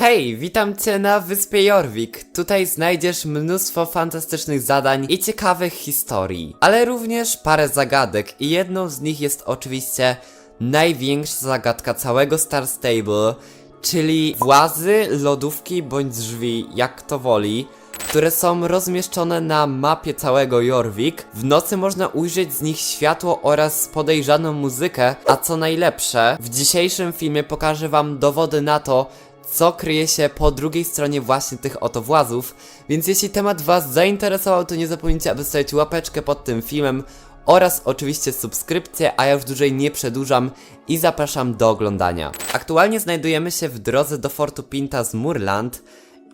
Hej, witam cię na wyspie Jorvik. Tutaj znajdziesz mnóstwo fantastycznych zadań i ciekawych historii, ale również parę zagadek i jedną z nich jest oczywiście największa zagadka całego Star Stable, czyli włazy, lodówki bądź drzwi, jak to woli, które są rozmieszczone na mapie całego Jorvik. W nocy można ujrzeć z nich światło oraz podejrzaną muzykę, a co najlepsze, w dzisiejszym filmie pokażę wam dowody na to, co kryje się po drugiej stronie właśnie tych oto włazów. Więc jeśli temat was zainteresował, to nie zapomnijcie, aby stawić łapeczkę pod tym filmem oraz oczywiście subskrypcję, a ja już dłużej nie przedłużam i zapraszam do oglądania. Aktualnie znajdujemy się w drodze do Fortu Pinta z Murland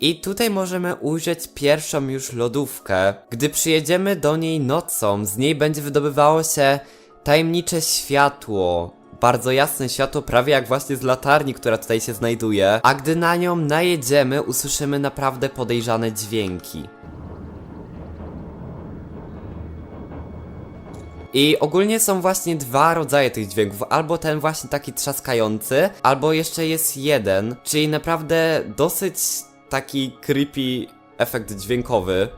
i tutaj możemy ujrzeć pierwszą już lodówkę. Gdy przyjedziemy do niej nocą, z niej będzie wydobywało się tajemnicze światło. Bardzo jasne światło, prawie jak właśnie z latarni, która tutaj się znajduje. A gdy na nią najedziemy, usłyszymy naprawdę podejrzane dźwięki. I ogólnie są właśnie dwa rodzaje tych dźwięków, albo ten właśnie taki trzaskający, albo jeszcze jest jeden, czyli naprawdę dosyć taki creepy efekt dźwiękowy.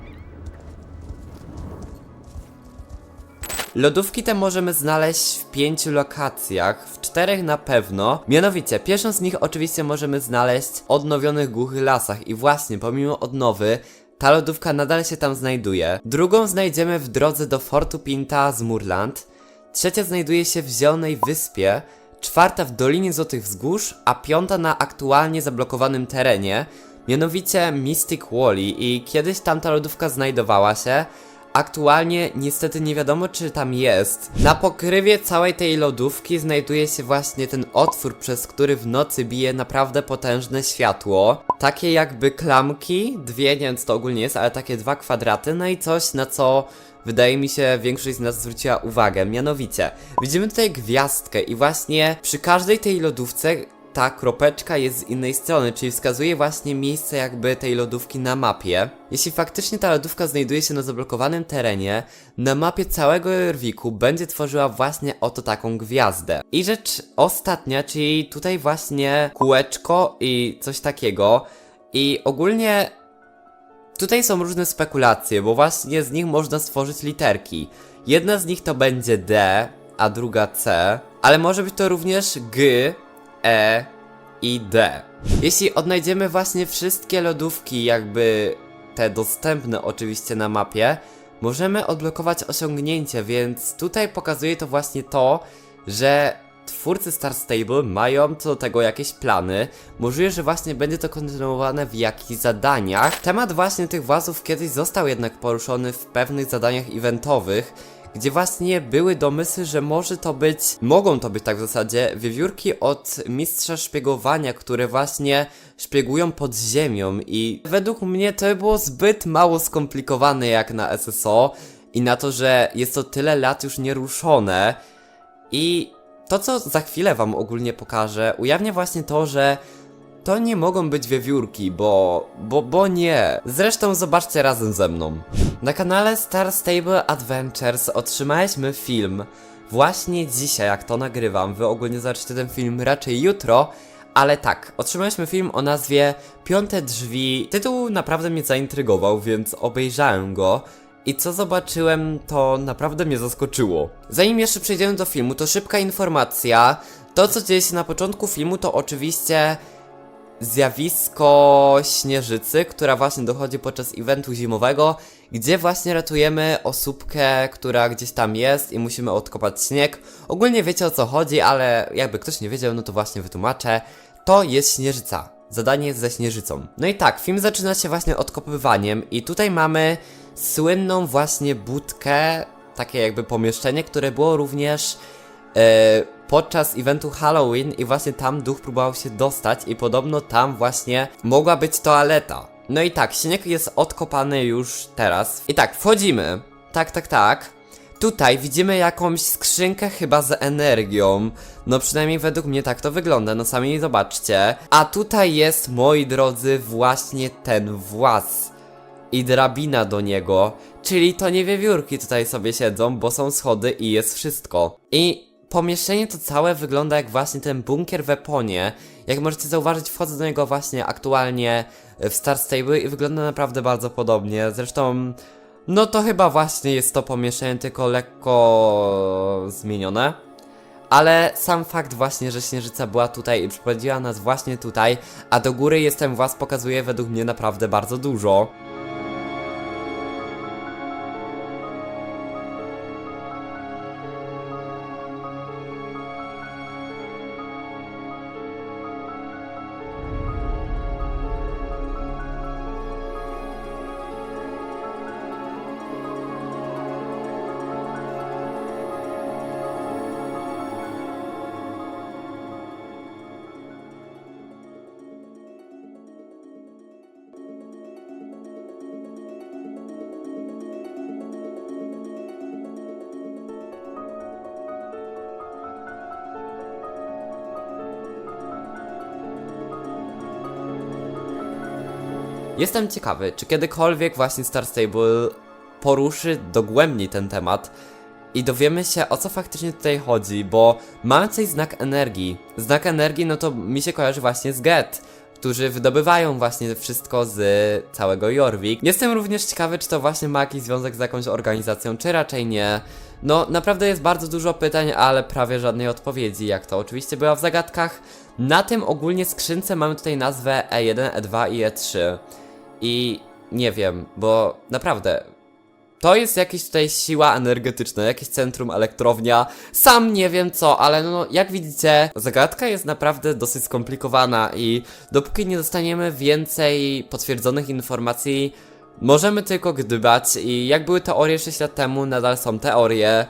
Lodówki te możemy znaleźć w pięciu lokacjach, w czterech na pewno. Mianowicie, pierwszą z nich oczywiście możemy znaleźć w odnowionych głuchych lasach i właśnie pomimo odnowy ta lodówka nadal się tam znajduje. Drugą znajdziemy w drodze do Fortu Pinta z Murland. Trzecia znajduje się w Zielonej Wyspie. Czwarta w Dolinie Złotych Wzgórz, a piąta na aktualnie zablokowanym terenie, mianowicie Mystic Wally i kiedyś tam ta lodówka znajdowała się, Aktualnie niestety nie wiadomo czy tam jest. Na pokrywie całej tej lodówki znajduje się właśnie ten otwór, przez który w nocy bije naprawdę potężne światło. Takie jakby klamki, dwie, nie wiem co to ogólnie jest, ale takie dwa kwadraty, no i coś na co wydaje mi się większość z nas zwróciła uwagę. Mianowicie, widzimy tutaj gwiazdkę i właśnie przy każdej tej lodówce ta kropeczka jest z innej strony, czyli wskazuje właśnie miejsce jakby tej lodówki na mapie. Jeśli faktycznie ta lodówka znajduje się na zablokowanym terenie, na mapie całego Jorviku będzie tworzyła właśnie oto taką gwiazdę. I rzecz ostatnia, czyli tutaj właśnie kółeczko i coś takiego. I ogólnie Tutaj są różne spekulacje, bo właśnie z nich można stworzyć literki. Jedna z nich to będzie D, a druga C, ale może być to również G, E i D. Jeśli odnajdziemy właśnie wszystkie lodówki, jakby te dostępne oczywiście na mapie, możemy odblokować osiągnięcie, więc tutaj pokazuje to właśnie to, że twórcy Star Stable mają co do tego jakieś plany. Możliwe, że właśnie będzie to kontynuowane w jakichś zadaniach. Temat właśnie tych włazów kiedyś został jednak poruszony w pewnych zadaniach eventowych, gdzie właśnie były domysły, że może to być, mogą to być tak w zasadzie, wiewiórki od mistrza szpiegowania, które właśnie szpiegują pod ziemią. I według mnie to było zbyt mało skomplikowane jak na SSO i na to, że jest to tyle lat już nieruszone. I to, co za chwilę wam ogólnie pokażę, ujawnia właśnie to, że to nie mogą być wiewiórki, bo, bo, bo nie. Zresztą zobaczcie razem ze mną. Na kanale Star Stable Adventures otrzymaliśmy film właśnie dzisiaj, jak to nagrywam. Wy ogólnie zobaczycie ten film raczej jutro, ale tak, otrzymaliśmy film o nazwie Piąte Drzwi. Tytuł naprawdę mnie zaintrygował, więc obejrzałem go. I co zobaczyłem, to naprawdę mnie zaskoczyło. Zanim jeszcze przejdziemy do filmu, to szybka informacja. To, co dzieje się na początku filmu, to oczywiście zjawisko śnieżycy, która właśnie dochodzi podczas eventu zimowego, gdzie właśnie ratujemy osóbkę, która gdzieś tam jest i musimy odkopać śnieg. Ogólnie wiecie o co chodzi, ale jakby ktoś nie wiedział, no to właśnie wytłumaczę. To jest śnieżyca. Zadanie jest ze śnieżycą. No i tak, film zaczyna się właśnie odkopywaniem i tutaj mamy słynną właśnie budkę, takie jakby pomieszczenie, które było również e, podczas eventu Halloween i właśnie tam duch próbował się dostać i podobno tam właśnie mogła być toaleta. No i tak, śnieg jest odkopany już teraz. I tak, wchodzimy. Tak, tak, tak. Tutaj widzimy jakąś skrzynkę chyba z energią. No przynajmniej według mnie tak to wygląda, no sami zobaczcie. A tutaj jest, moi drodzy, właśnie ten włas i drabina do niego, czyli to nie wiewiórki tutaj sobie siedzą, bo są schody i jest wszystko. I pomieszczenie to całe wygląda jak właśnie ten bunkier w Eponie. Jak możecie zauważyć, wchodzę do niego właśnie aktualnie w Star Stable i wygląda naprawdę bardzo podobnie. Zresztą, no to chyba właśnie jest to pomieszczenie, tylko lekko zmienione. Ale sam fakt właśnie, że Śnieżyca była tutaj i przyprowadziła nas właśnie tutaj, a do góry jestem was pokazuje według mnie naprawdę bardzo dużo. Jestem ciekawy, czy kiedykolwiek właśnie Star Stable poruszy dogłębniej ten temat i dowiemy się o co faktycznie tutaj chodzi, bo mamy tutaj znak energii. Znak energii, no to mi się kojarzy właśnie z Get, którzy wydobywają właśnie wszystko z całego Jorvik. Jestem również ciekawy, czy to właśnie ma jakiś związek z jakąś organizacją, czy raczej nie. No, naprawdę jest bardzo dużo pytań, ale prawie żadnej odpowiedzi, jak to oczywiście była w zagadkach. Na tym ogólnie skrzynce mamy tutaj nazwę E E1, E2 i E3. I nie wiem, bo naprawdę to jest jakaś tutaj siła energetyczna, jakieś centrum, elektrownia. Sam nie wiem co, ale no jak widzicie, zagadka jest naprawdę dosyć skomplikowana i dopóki nie dostaniemy więcej potwierdzonych informacji, możemy tylko gdybać i jak były teorie 6 lat temu, nadal są teorie.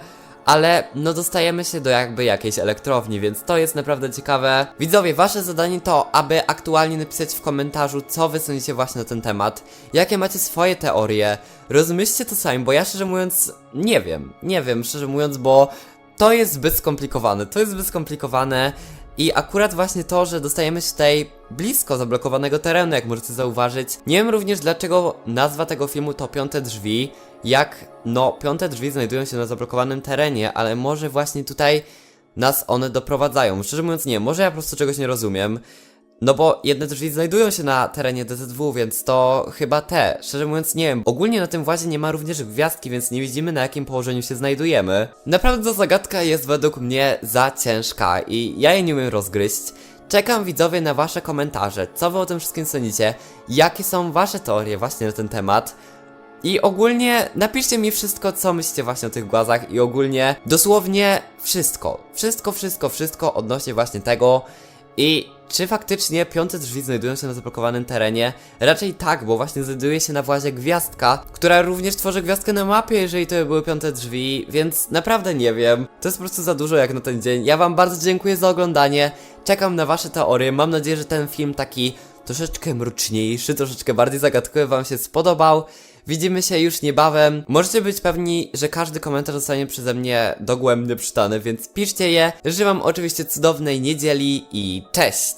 Ale no dostajemy się do jakby jakiejś elektrowni, więc to jest naprawdę ciekawe. Widzowie, wasze zadanie to, aby aktualnie napisać w komentarzu, co wy sądzicie właśnie na ten temat. Jakie macie swoje teorie. Rozmyślcie to sami, bo ja szczerze mówiąc nie wiem. Nie wiem, szczerze mówiąc, bo to jest zbyt skomplikowane. To jest zbyt skomplikowane. I akurat właśnie to, że dostajemy się tutaj blisko zablokowanego terenu, jak możecie zauważyć. Nie wiem również dlaczego nazwa tego filmu to Piąte Drzwi, jak no Piąte Drzwi znajdują się na zablokowanym terenie, ale może właśnie tutaj nas one doprowadzają. Szczerze mówiąc nie, może ja po prostu czegoś nie rozumiem. No bo jedne drzwi znajdują się na terenie DZ2, więc to chyba te. Szczerze mówiąc nie wiem. Ogólnie na tym włazie nie ma również gwiazdki, więc nie widzimy na jakim położeniu się znajdujemy. Naprawdę ta zagadka jest według mnie za ciężka i ja jej nie umiem rozgryźć. Czekam widzowie na wasze komentarze, co wy o tym wszystkim sądzicie, jakie są wasze teorie właśnie na ten temat. I ogólnie napiszcie mi wszystko, co myślicie właśnie o tych głazach i ogólnie dosłownie wszystko. Wszystko, wszystko, wszystko odnośnie właśnie tego. I czy faktycznie piąte drzwi znajdują się na zablokowanym terenie? Raczej tak, bo właśnie znajduje się na włazie gwiazdka, która również tworzy gwiazdkę na mapie, jeżeli to by były piąte drzwi, więc naprawdę nie wiem. To jest po prostu za dużo jak na ten dzień. Ja wam bardzo dziękuję za oglądanie. Czekam na wasze teorie. Mam nadzieję, że ten film taki troszeczkę mroczniejszy, troszeczkę bardziej zagadkowy wam się spodobał. Widzimy się już niebawem. Możecie być pewni, że każdy komentarz zostanie przeze mnie dogłębnie przeczytany, więc piszcie je. Życzę wam oczywiście cudownej niedzieli i cześć!